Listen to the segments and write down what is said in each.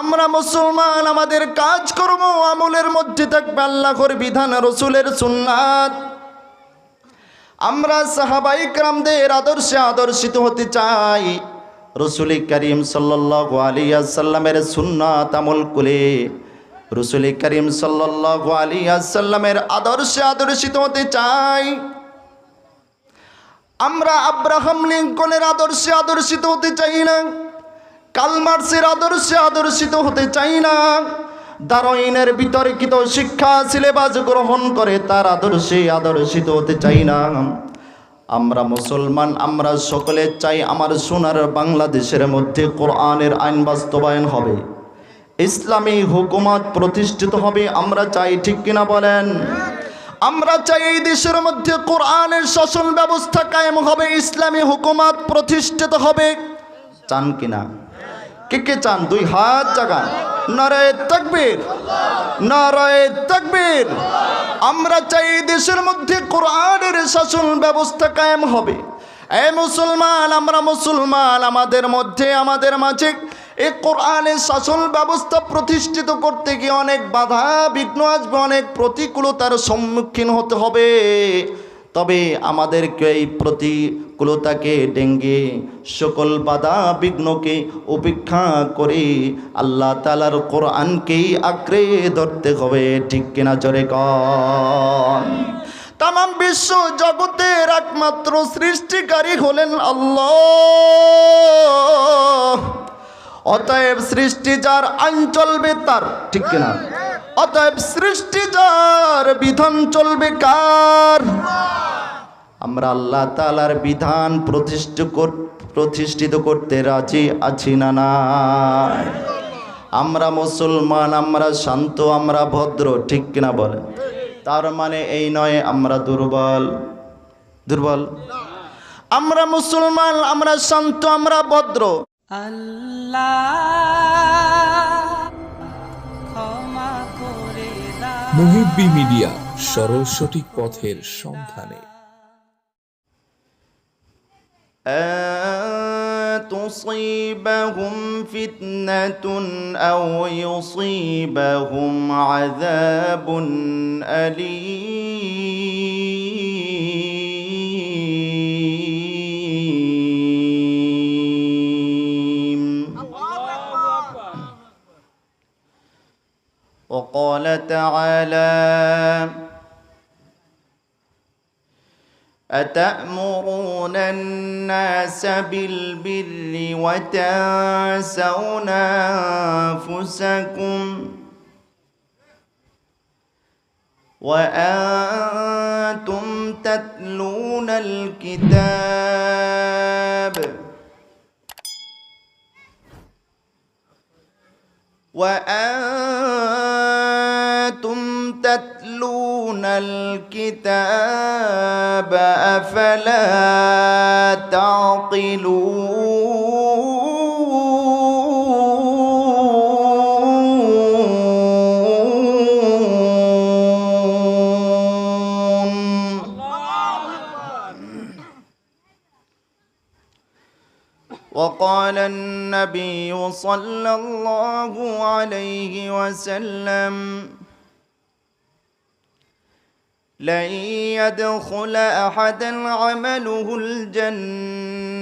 আমরা মুসলমান, আমাদের কাজকর্ম আমলের মধ্যে থাকবে আল্লাহর বিধান, রসুলের সুন্নাত। আমরা সাহাবাই ক্রামদের আদর্শে আদর্শিত হতে চাই। রসুল করিম সাল্লাহ সুন্নাত আমল করে রসুল করিম সাল্লাহ আদর্শে আদর্শিত হতে চাই। আমরা আব্রাহাম লিঙ্কনের আদর্শে আদর্শিত হতে চাই না। কালমার্সের আদর্শে আদর্শিত হতে চাই না। দারোইনের বিতর্কিত শিক্ষা, সিলেবাস গ্রহণ করে তার আদর্শে আদর্শিত হতে চাই না। আমরা মুসলমান, আমরা সকলে চাই আমার সোনার বাংলাদেশের মধ্যে কোরআনের আইন বাস্তবায়ন হবে। ইসলামী হুকুমত প্রতিষ্ঠিত হবে, আমরা চাই, ঠিক কিনা বলেন? আমরা চাই এই দেশের মধ্যে কোরআনের শাসন ব্যবস্থা কায়েম হবে, ইসলামী হুকুমত প্রতিষ্ঠিত হবে। চান কিনা? কে কে চান? দুই হাত জাগান। নারায় তাকবীর। নারায় তাকবীর। আমরা চাই দেশের মধ্যে কোরআনের শাসন ব্যবস্থা কায়েম হবে। এ মুসলমান, আমরা মুসলমান, আমাদের মধ্যে, আমাদের মাঝে এই কোরআনের শাসন ব্যবস্থা প্রতিষ্ঠিত করতে গিয়ে অনেক বাধা, বিঘ্ন আসবে, অনেক প্রতিকূলতার সম্মুখীন হতে হবে। তবে আমাদেরকে এই প্রতিকূলতাকে ডেঙ্গে সকল বাধা বিঘ্নকে উপেক্ষা করে আল্লাহ তালার কোরআনকেই আঁকড়ে ধরতে হবে, ঠিক কিনা জোরে কন? তাম বিশ্ব জগতের একমাত্র সৃষ্টিকারী হলেন আল্লাহ। অতএব সৃষ্টি যার আইন চলবে তার, ঠিক কিনা? অতএব সৃষ্টি যার বিধান চলবে কার? আমরা আল্লাহ তালার বিধান প্রতিষ্ঠিত কর- প্রতিষ্ঠিত করতে রাজি আছি না নাই আমরা মুসলমান আমরা শান্ত আমরা ভদ্র ঠিক কিনা বলেন? তার মানে এই নয় আমরা দুর্বল। দুর্বল? আমরা মুসলমান আমরা শান্ত আমরা ভদ্র। আল্লাহ ক্ষমা করে দাও। মুহিব্বি মিডিয়া সরল সঠিক পথের সন্ধানে। تصيبهم فتنة أو يصيبهم عذاب أليم. وقال تعالى أتأمرون الناس بالبر وتنسون أنفسكم وأنتم تتلون الكتاب وأنتم تتلون الكتاب أفلا تعقلون وقال النبي صلى الله عليه وسلم لن يدخل احدا عمله الجنه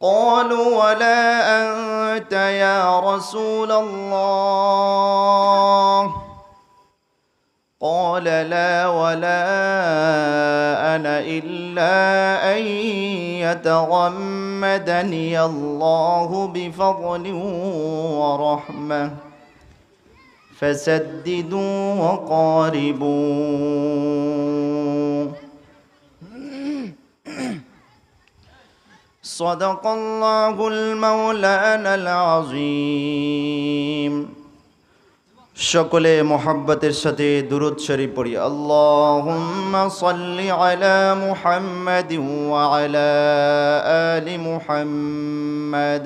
قالوا ولا انت يا رسول الله قال لا ولا أنا الا ان يتغمدني الله بفضل ورحمه فسددوا وقاربوا صدق الله المولانا العظيم সকলে মোহাব্বতের সাথে দুরুদ শরীফ পড়ি আল্লাহুম্মা সাল্লি আলা মুহাম্মাদ ওয়া আলা আলি মুহাম্মাদ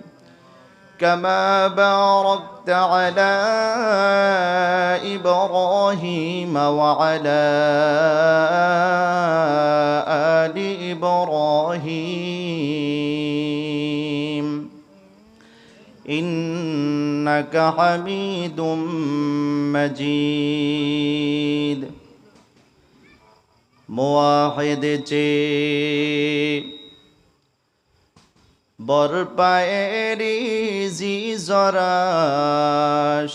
كما باركت على إبراهيم وعلى آل إبراهيم. إنك حميد مجيد. مواحد جيد বর পায়েরি জি জরাস,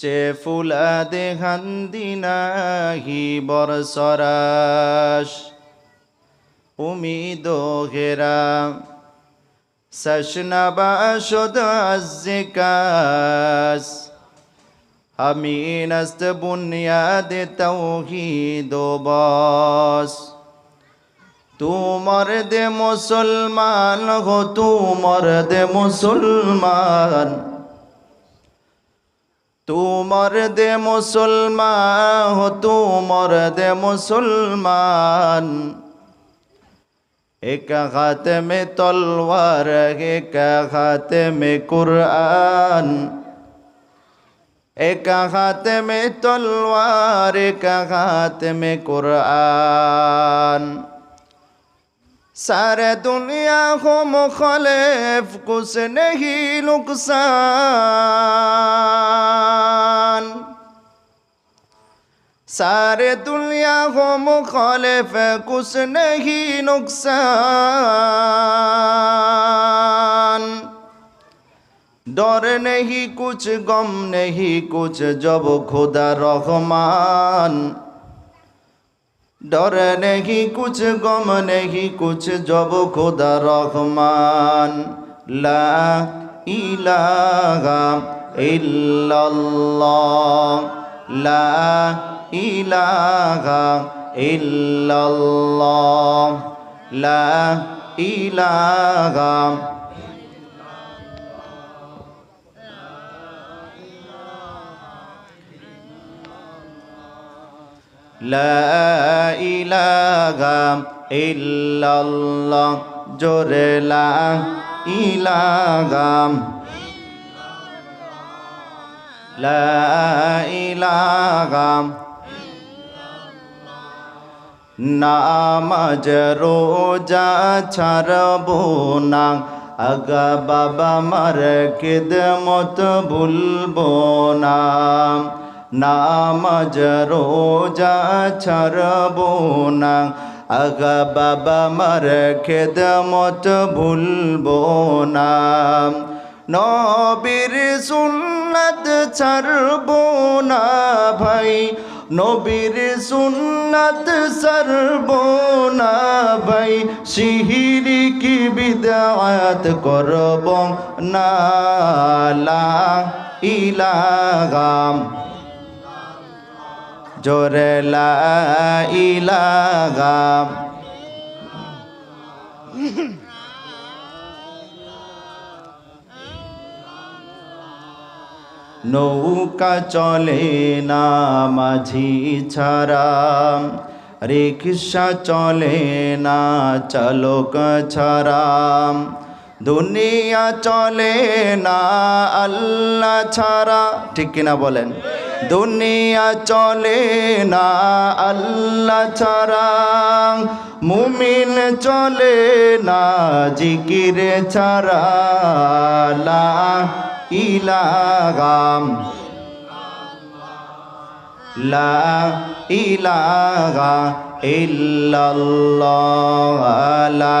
চে ফুলা দেখান দিনাহি বর সরাস। উমিদ ঘেরা সশনা বাসদ আজিকাস আমিন আস্ত বুনিয়াদ তৌহিদ বাস। তোমার দে মুসলমান গো, তোমার দে মুসলমান। তোমার দে মুসলমান হো তোমার দে মুসলমান। এক হাত মে তলওয়ার, এক হাত মে কুরআন। এক হাত মে তলওয়ার, এক হাত মে কুরআন। سارے دنیا کو مخالف کچھ نہیں نقصان سارے دنیا کو مخالف کچھ نہیں نقصان ڈر نہیں کچھ غم نہیں کچھ جب خدا رحمان डर नहीं कुछ गम नहीं कुछ जब खुदा रहमान ला इलाहा इल्लल्लाह ला इलाहा इल्लल्लाह ला इलाहा লাগাম ইল্লাল্লাহ, জোরে লা ইলাগাম লাগাম নামাজ, রোজা ছাড়ব না, আগ বাবা মার কেদ মত ভুলব না। নামাজ রোজা ছাড়ব না। আগা বাবা মার খেদমত ভুলবো না। নবীর সুন্নত ছাড়ব না ভাই। নবীর সুন্নত সরব না ভাই। শিহিরি কি বিদাত করব না? ইলাগাম জোরে নৌকা চলে না মাঝি ছাড়া। রিক্সা চলে না চালক ছাড়া। দুনিয়া চলে না আল্লাহ ছাড়া। ঠিক কিনা বলেন? দুনিয়া চলে না, আল্লাহ ছাড়া। মুমিন চলে না, জিকির ছাড়া। লা ইলাগাম লা ইলাগা ইল্লাল্লাহ, লা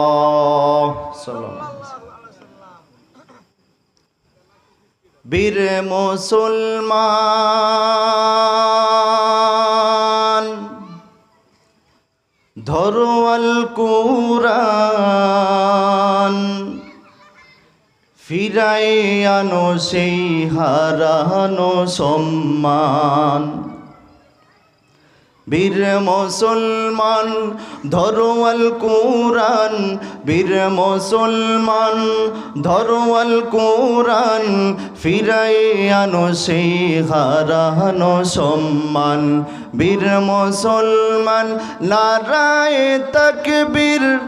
বীর মুসলমান ধরো আল কুরআন ফিরাই আনো সেই হারানো সম্মান। বীর মুসলমান, ধরো আল কুরআন। বীর মুসলমান, ধরো আল কুরআন। ফিরাই আনো সেই হারানো সম্মান। বীর মুসলমান, নারায় তকবীর।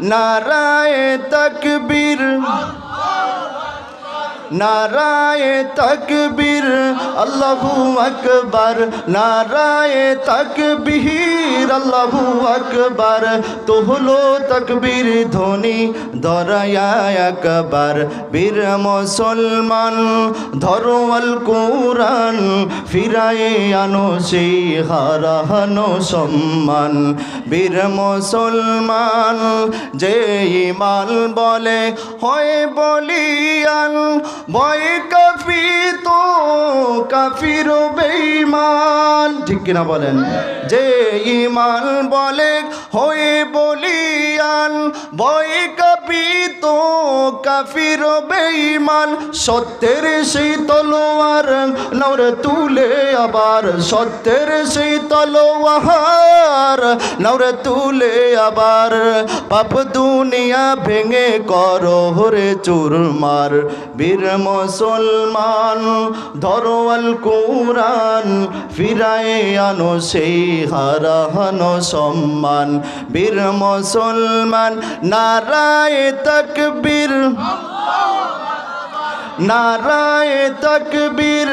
নারায় তকবীর। নারায় তকবীর, আল্লাহু আকবার। নারায় তকবীর, আল্লাহু আকবার। তো হলো তকবীর ধ্বনি দরায়া আকবার। বীর মুসলমান, ধরো আল কোরআন, ফিরায়ে আনো সেই হারানো সম্মান। বীর মুসলমান, যে ইমান বলে, হয় বলিয়ান। ভয় কাফি তো কাফির বেঈমান। ঠিক কিনা বলেন? যে ইমান বলে হয়ে বলিয়ান ভয় কাফি তো কাফির বেঈমান। সত্যের সেই তলোয়ার নৌরে তুলে আবার, সত্যের সেই তলোয়ার নৌরে তুলে আবার। পাপ দুনিয়া ভেঙে করো হরে চুরমার বীর মুসলমান, ধরো আল কুরআন, ফিরায়ে আনো সেই হারানো সম্মান। বীর মুসলমান নারায় তকবীর। নারায় তকবীর।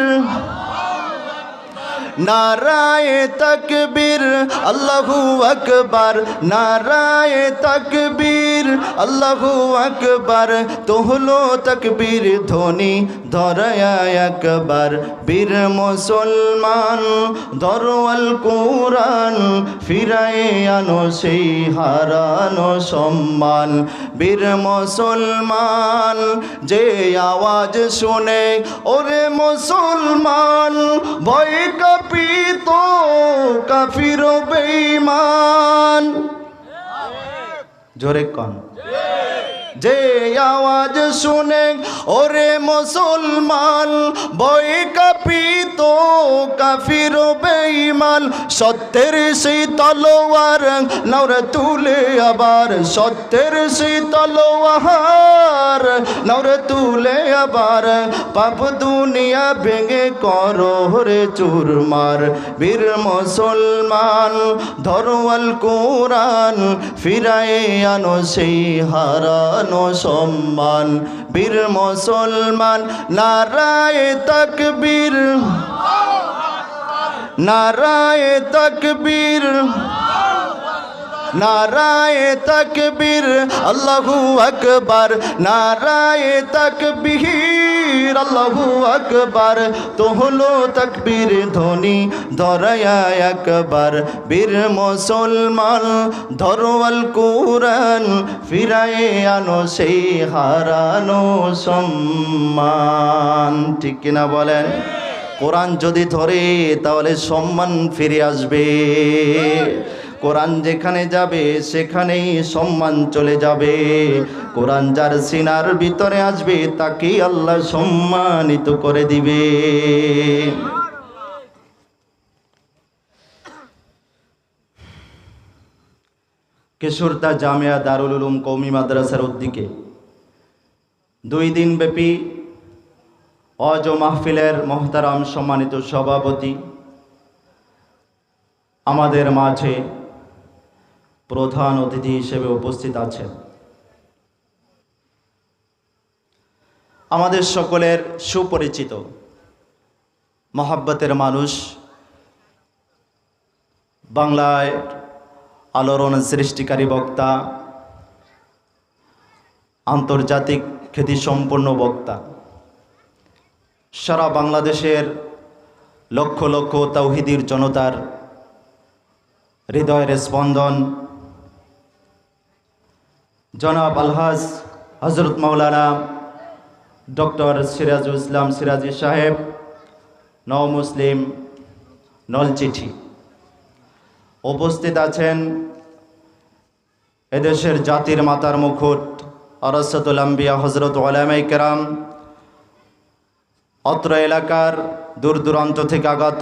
নারায় তকবীর, আল্লাহু আকবার। নারায় তকবীর, আল্লাহু আকবার। তো হলো তকবীর ধ্বনি ধরায়া একবার বীর মুসলমান ধরো আল কোরআন ফিরায়ে আনো সেই হারানো সম্মান। বীর মুসলমান, যে আওয়াজ শুনে, ওরে মুসলমান, ভয় কাপিত, কাফির বেঈমান। জোরে কন। যে আওয়াজ শুনে, ওরে মুসলমান, বই কাপিত, কাফির বেঈমান, সত্যের সেই তলোয়ার নৌরে তুলে আবার সত্যের সেই তলোয়ার নৌরে তুলে আবার পাপ দুনিয়া ভেঙে করো রে চুরমার। বীর মুসলমান, ধরো আল কোরআন ফিরায়ে আনো সেই হারানো। সম্মান বীর মুসলমান নারায় তকবীর। নারায় তকবীর। নারায় তকবীর, আল্লাহু আকবার। নারায় তকবীর, আল্লাহু আকবার। তো হলো তকবীর ধ্বনি, ধরায়া একবার। বীর মুসলমান, ধরো আল কোরআন, ফিরায়ে আনো সেই হারানো সম্মান। ঠিক কিনা বলেন? কোরআন যদি ধরে, তাহলে সম্মান ফিরে আসবে। কোরআন যেখানে যাবে, সেখানেই সম্মান চলে যাবে। কোরআন যার সিনার ভিতরে আসবে, তাকেই আল্লাহ সম্মানিত করে দিবে। কেশরদা জামিয়া দারুল উলুম কৌমি মাদ্রাসার উদ্দিকে দুই দিন ব্যাপী অজ মাহফিলের মহতারাম সম্মানিত সভাপতি আমাদের মাঝে প্রধান অতিথি হিসেবে উপস্থিত আছেন। আমাদের সকলের সুপরিচিত, মহাব্বতের মানুষ, বাংলায় আলোড়ন সৃষ্টিকারী বক্তা, আন্তর্জাতিক খ্যাতিসম্পন্ন বক্তা। সারা বাংলাদেশের লক্ষ লক্ষ তৌহিদির জনতার হৃদয়ের স্পন্দন জনাব আলহাজ হজরত মাওলানা ডক্টর সিরাজুল ইসলাম সিরাজি সাহেব, নও মুসলিম নলচিঠি উপস্থিত আছেন এদেশের জাতির মাতার মুকুট অরসতুল আম্বিয়া হজরত ওলামাই কেরাম। অত্র এলাকার দূর দূরান্ত থেকে আগত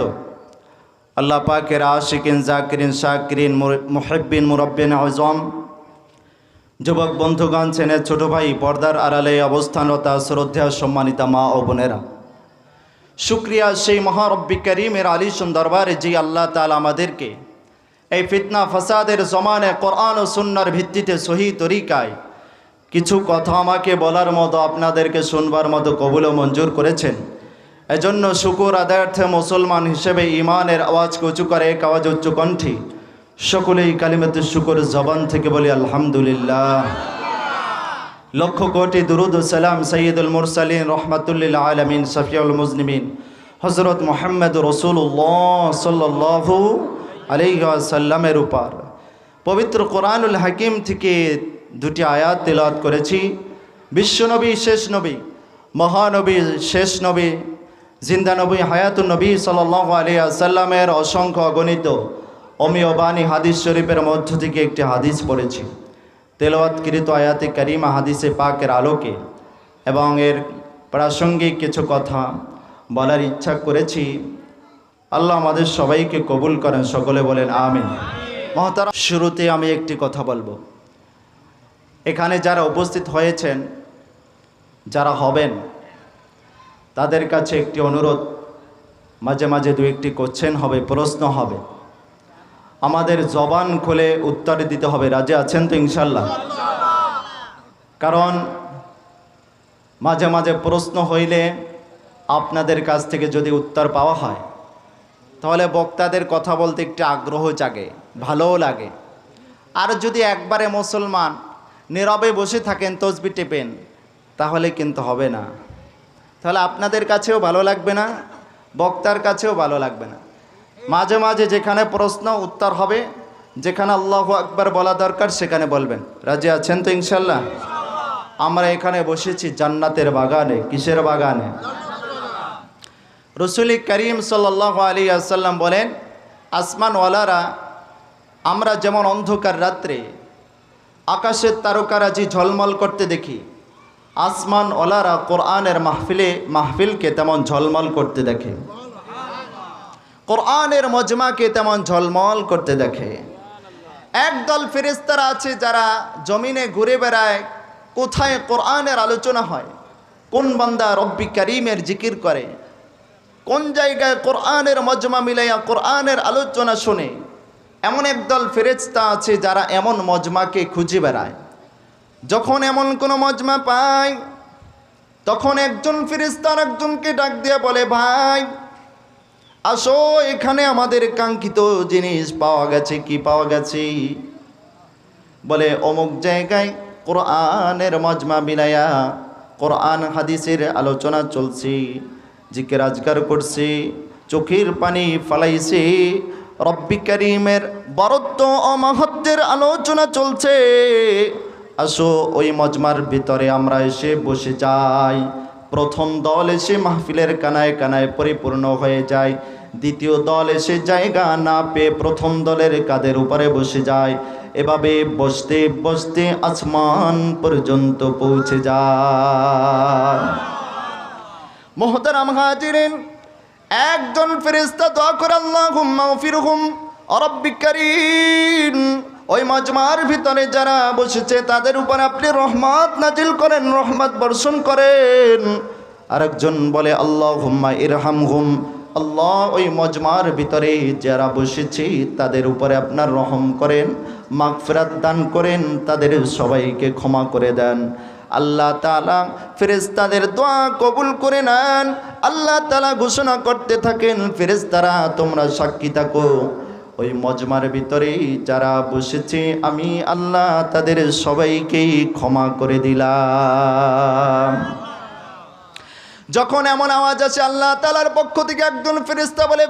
আল্লাহ পাকের আশিকিন, জাকিরিন, শাকিরিন মুহেব্বিন, মুরব্বিন, আজম যুবক বন্ধুগণ, চেনের ছোট ভাই পর্দার আড়ালে অবস্থানরতা শ্রদ্ধা সম্মানিতা মা ও বোনেরা। শুক্রিয়া সেই মহারব্বি করিমের আলিশন দরবারে জি আল্লাহ তাল আমাদেরকে এই ফিতনা ফাসাদের জমানে কোরআন ও সুন্নার ভিত্তিতে সহি তরিকায় কিছু কথা আমাকে বলার মতো আপনাদেরকে শুনবার মতো কবুল মঞ্জুর করেছেন। এজন্য শুকুর আদায়ার্থে মুসলমান হিসেবে ইমানের আওয়াজ উঁচু করে এক আওয়াজ উচ্চ কণ্ঠী সকলেই কালিমাতে শুকুর জবান থেকে বলি আলহামদুলিল্লাহ। লক্ষ কোটি দুরুদ সালাম সৈয়দুল মুরসালিন রহমাতুল্লিল আলমিন শফিউল মুজনিমিন। হজরত মোহাম্মদ রসুল্লাহ সাল্লাহু আলাইসাল্লামের উপর। পবিত্র কোরআনুল হাকিম থেকে দুটি আয়াত তেলাওয়াত করেছি। বিশ্বনবী শেষ নবী, মহানবী, শেষ নবী, জিন্দা নবী হায়াতুল নবী সাল্লাহ আলিয়া সাল্লামের অসংখ্য অগণিত অমীয় বাণী হাদিস শরীফের মধ্য থেকে একটি হাদিস পড়েছি। তেলাওয়াতকৃত আয়াতে করিমা হাদিসে পাকের আলোকে এবং এর প্রাসঙ্গিক কিছু কথা বলার ইচ্ছা করেছি। আল্লাহ আমাদের সবাইকে কবুল করেন, সকলে বলেন আমিন। মহতারা শুরুতে আমি একটি কথা বলব। এখানে যারা উপস্থিত হয়েছেন, যারা হবেন, তাদের কাছে একটি অনুরোধ, মাঝে মাঝে দু একটি কোশ্চেন হবে, প্রশ্ন হবে। আমাদের জবান খুলে উত্তর দিতে হবে। রাজি আছেন তো ইনশাল্লাহ কারণ মাঝে মাঝে প্রশ্ন হইলে আপনাদের কাছ থেকে যদি উত্তর পাওয়া হয়, তাহলে বক্তাদের কথা বলতে একটু আগ্রহ জাগে, ভালোও লাগে। আর যদি একবারে মুসলমান নীরবে বসে থাকেন, তসবি টেপেন, তাহলে কিন্তু হবে না। তাহলে আপনাদের কাছেও ভালো লাগবে না, বক্তার কাছেও ভালো লাগবে না। মাঝে মাঝে যেখানে প্রশ্ন, উত্তর হবে, যেখানে আল্লাহ আকবার বলা দরকার, সেখানে বলবেন। রাজি আছেন তো ইনশাল্লাহ আমরা এখানে বসেছি জান্নাতের বাগানে, কিসের বাগানে? রসুল করিম সাল্লাহ আলী আসাল্লাম বলেন, আসমানওয়ালারা, আমরা যেমন অন্ধকার রাত্রে আকাশের তারকারাজি ঝলমল করতে দেখি আসমান ওলারা কোরআনের মাহফিলে, মাহফিলকে তেমন ঝলমল করতে দেখে। কোরআনের মজমাকে তেমন ঝলমল করতে দেখে। একদল ফেরেস্তারা আছে যারা জমিনে ঘুরে বেড়ায়, কোথায় কোরআনের আলোচনা হয়, কোন বান্দা রব্বি করিমের জিকির করে, কোন জায়গায় কোরআনের মজমা মিলাইয়া কোরআনের আলোচনা শুনে। এমন একদল ফেরেস্তা আছে যারা এমন মজমাকে খুঁজে বেড়ায়। যখন এমন কোনো মজমা পায়, তখন একজন ফেরেস্তার একজনকে ডাক দিয়ে বলে, ভাই আসো, এখানে আমাদের কাঙ্ক্ষিত জিনিস পাওয়া গেছে, কি পাওয়া গেছে? বলে, অমুক জায়গায় কোরআনের মজমা বিলায়া কোরআন হাদিসের আলোচনা চলছে জিকে রাজগার করছে, চোখের পানি ফালাইছে, রব্বি করিমের বরত্ব ও মাহাত্মের আলোচনা চলছে। আসো, ওই মজমার ভিতরে আমরা এসে বসে যাই। প্রথম দল এসে মাহফিলের কানায় কানায় পরিপূর্ণ হয়ে যায়। দ্বিতীয় দল এসে জায়গা না পেয়ে প্রথম দলের কাদের উপরে বসে যায়। এভাবে বসতে বসতে আসমান পর্যন্ত পৌঁছে যায়। মোহতারাম হাজিরেন, একজন ফেরেস্তা দোয়া করে আল্লাহ হুম্মা ফিরহুম অরব্বিকারীন ওই মজমার ভিতরে যারা বসেছে, তাদের উপর আপনি রহমত নাজিল করেন, রহমত বর্ষণ করেন। আরেকজন বলে আল্লাহ হুম্মা ইরহাম হুম আল্লাহ ওই মজমার ভিতরে যারা বসেছি, তাদের উপরে আপনার রহম করেন, মাগফিরাত দান করেন, তাদের সবাইকে ক্ষমা করে দেন। আল্লাহ তালা ফেরেস্তাদের দোয়া কবুল করে নেন। আল্লাহ তালা ঘোষণা করতে থাকেন ফেরেস্তারা তোমরা সাক্ষী থাকো। ওই মজমার ভিতরে যারা বসেছে, আমি আল্লাহ তাদের সবাইকেই ক্ষমা করে দিলাম। যখন এমন আওয়াজ আসে, আল্লাহ তালার পক্ষ থেকে একজন ফেরিস্তা বলে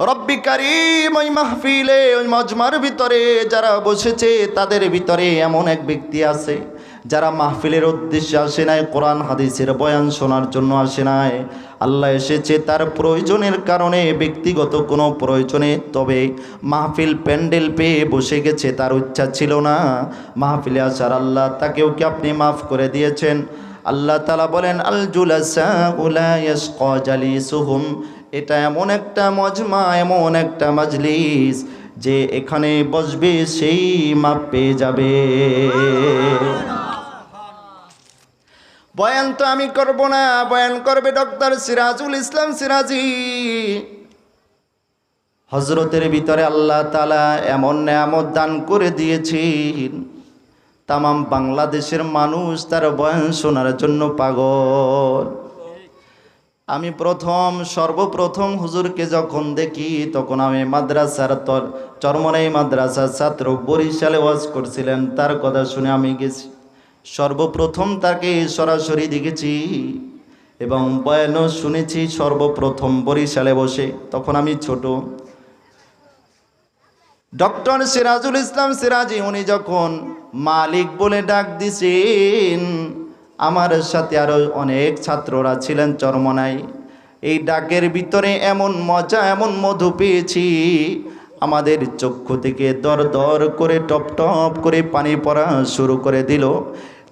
রব্বি কারীম, ওই মাহফিলে, ওই মজমার ভিতরে যারা বসেছে, তাদের ভিতরে এমন এক ব্যক্তি আছে। যারা মাহফিলের উদ্দেশ্যে আসে নাই, কোরআন, হাদিসের বয়ান শোনার জন্য আসে নাই। আল্লাহ এসেছে তার প্রয়োজনের কারণে, ব্যক্তিগত কোনো প্রয়োজনে। তবে মাহফিল প্যান্ডেল পেয়ে বসে গেছে, তার ইচ্ছা ছিল না। মাহফিলে আসার আল্লাহ তাকেও কি আপনি মাফ করে দিয়েছেন? আল্লাহ তালা বলেন, আল জালিসুহুম। এটা এমন একটা মজমা, এমন একটা মাজলিস, যে এখানে বসবে সেই মাপ পেয়ে যাবে। বয়ান তো আমি করব না, বয়ান করবে ডক্টর সিরাজুল ইসলাম সিরাজি। হজরতের ভিতরে আল্লাহ তালা এমন নেয়ামত দান করে দিয়েছেন। তামাম বাংলাদেশের মানুষ তার বয়ান শোনার জন্য পাগল। আমি প্রথম, সর্বপ্রথম হুজুরকে যখন দেখি, তখন আমি মাদ্রাসার তর, চরমনাই মাদ্রাসার ছাত্র বরিশালে ওয়াজ করছিলেন, তার কথা শুনে আমি গেছি। সর্বপ্রথম তাকে সরাসরি দেখেছি এবং বয়ানও শুনেছি সর্বপ্রথম বরিশালে বসে। তখন আমি ছোট। ডক্টর সিরাজুল ইসলাম সিরাজি, উনি যখন মালিক বলে ডাক দিছেন, আমার সাথে আরও অনেক ছাত্ররা ছিলেন চরমনায়। এই ডাকের ভিতরে এমন মজা, এমন মধু পেয়েছি, আমাদের চক্ষু থেকে দর দর করে টপ টপ করে পানি পড়া শুরু করে দিল।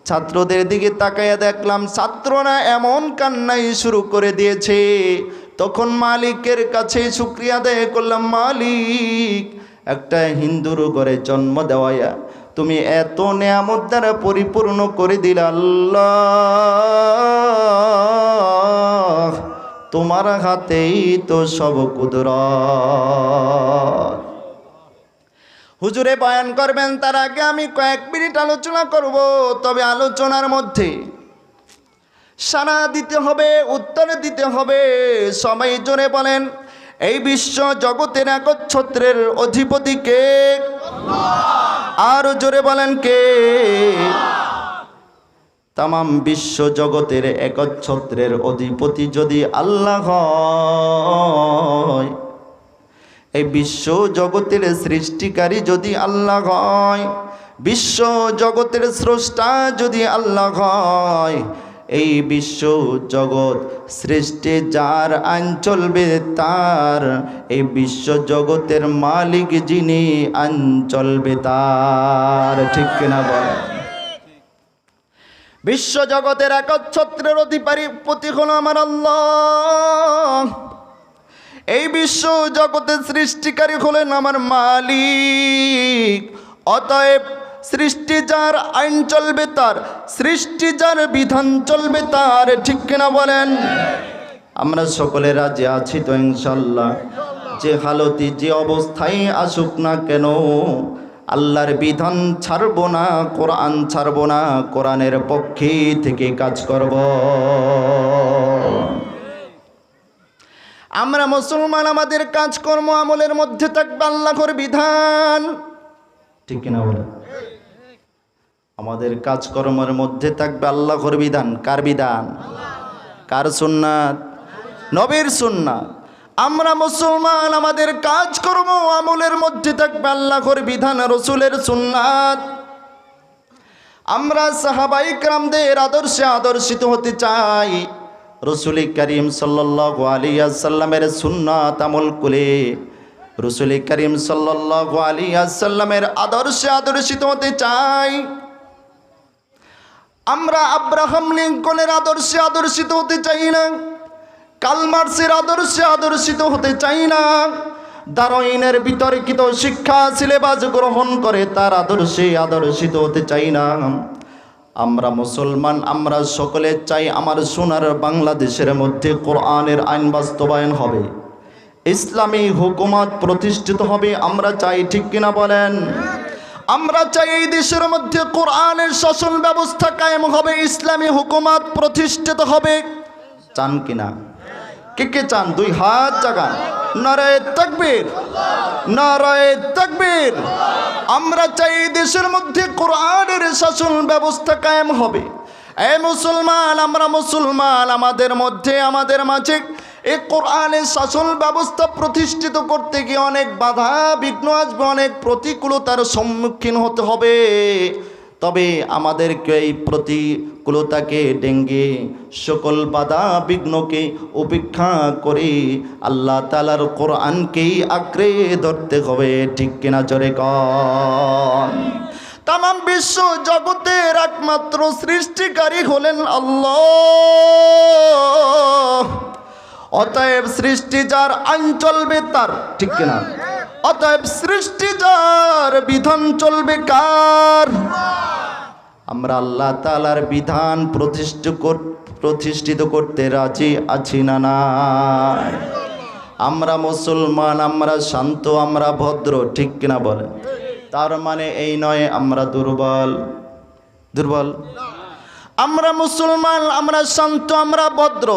ছাত্রদের দিকে তাকাইয়া দেখলাম, ছাত্ররা এমন কান্নাই শুরু করে দিয়েছে। তখন মালিকের কাছে শুক্রিয়া দেয় করলাম, মালিক, একটা হিন্দুর ঘরে জন্ম দেওয়াইয়া তুমি এত নেয়ামত দ্বারা পরিপূর্ণ করে দিলে আল্লাহ। তোমার হাতেই তো সব কুদর হুজুরে বয়ান করবেন, তার আগে আমি কয়েক মিনিট আলোচনা করব। তবে আলোচনার মধ্যে সারা দিতে হবে, উত্তর দিতে হবে। সবাই জোরে বলেন, এই বিশ্ব জগতের একচ্ছত্রের অধিপতি কে? আর জোরে বলেন কে? তামাম বিশ্ব জগতের একচ্ছত্রের অধিপতি যদি আল্লাহ হয় এই বিশ্ব জগতের সৃষ্টিকারী যদি আল্লাহ হয়, বিশ্ব জগতের স্রষ্টা যদি আল্লাহ হয়, এই বিশ্ব জগৎ সৃষ্টি যার আইন চলবে তার, এই বিশ্ব জগতের মালিক যিনি আইন চলবে তার। ঠিক কিনা বল বিশ্ব জগতের একচ্ছত্রের অধিপারী প্রতি হলো আমার আল্লাহ। এই বিশ্ব জগতের সৃষ্টিকারী হলেন আমার মালিক। অতএব সৃষ্টি যার আইন চলবে, তার সৃষ্টি যার বিধান চলবে, তার, ঠিক কিনা বলেন? আমরা সকলে রাজি আছি তো ইনশাল্লাহ যে হালতি, যে অবস্থায় আসুক না কেন, আল্লাহর বিধান ছাড়বো না, কোরআন ছাড়বো না, কোরআনের পক্ষে থেকে কাজ করব। আমরা মুসলমান, আমাদের কাজকর্ম, আমলের মধ্যে থাকবে আল্লাহর বিধান। ঠিক কিনা বলে আমাদের কাজকর্মের মধ্যে থাকবে আল্লাহর বিধান। কার বিধান? কার সুন্নাত? নবীর সুন্নাত। আমরা মুসলমান, আমাদের কাজকর্ম, আমলের মধ্যে থাকবে আল্লাহর বিধান, রসুলের সুন্নাত। আমরা সাহাবাই ক্রামদের আদর্শে আদর্শিত হতে চাই। রসুল করিম সাল্লাহ আলিয়াসাল্লামের সুন্নাত আমল কুলে। রসুল করিম সাল্লাহ আলিয়াসাল্লামের আদর্শে আদর্শিত হতে চাই। আমরা আব্রাহাম লিঙ্কনের আদর্শে আদর্শিত হতে চাই না। কালমার্সের আদর্শে আদর্শিত হতে চাই না। দারোইনের বিতর্কিত শিক্ষা, সিলেবাস গ্রহণ করে তার আদর্শে আদর্শিত হতে চাই না। আমরা মুসলমান, আমরা সকলে চাই আমার সোনার বাংলাদেশের মধ্যে কোরআনের আইন বাস্তবায়ন হবে। ইসলামী হুকুমত প্রতিষ্ঠিত হবে, আমরা চাই, ঠিক কিনা বলেন? আমরা চাই এই দেশের মধ্যে কোরআনের শাসন ব্যবস্থা কায়েম হবে, ইসলামী হুকুমত প্রতিষ্ঠিত হবে। চান কিনা? কে কে চান? দুই হাত জাগান। নারায় তাকবীর। নারায় তাকবীর। আমরা চাই দেশের মধ্যে কোরআনের শাসন ব্যবস্থা কায়েম হবে। এ মুসলমান, আমরা মুসলমান, আমাদের মধ্যে, আমাদের মাঝে এই কোরআনের শাসন ব্যবস্থা প্রতিষ্ঠিত করতে গিয়ে অনেক বাধা, বিঘ্ন আসবে, অনেক প্রতিকূলতার সম্মুখীন হতে হবে। তবে আমাদেরকে এই প্রতিকূলতাকে ডেঙ্গে সকল বাধা বিঘ্নকে উপেক্ষা করে আল্লাহ তালার কোরআনকেই আঁকড়ে ধরতে হবে, ঠিক কিনা জোরে কন? তাম বিশ্ব জগতের একমাত্র সৃষ্টিকারী হলেন আল্লাহ। অতএব সৃষ্টি যার আইন চলবে তার ঠিক কিনা? অতএব সৃষ্টি যার, বিধান চলবে কার? আমরা আল্লাহ তালার বিধান প্রতিষ্ঠিত প্রতিষ্ঠিত করতে রাজি আছি না নাই আমরা মুসলমান, আমরা শান্ত, আমরা ভদ্র, ঠিক কিনা বলেন? তার মানে এই নয় আমরা দুর্বল। দুর্বল? আমরা মুসলমান, আমরা শান্ত, আমরা ভদ্র।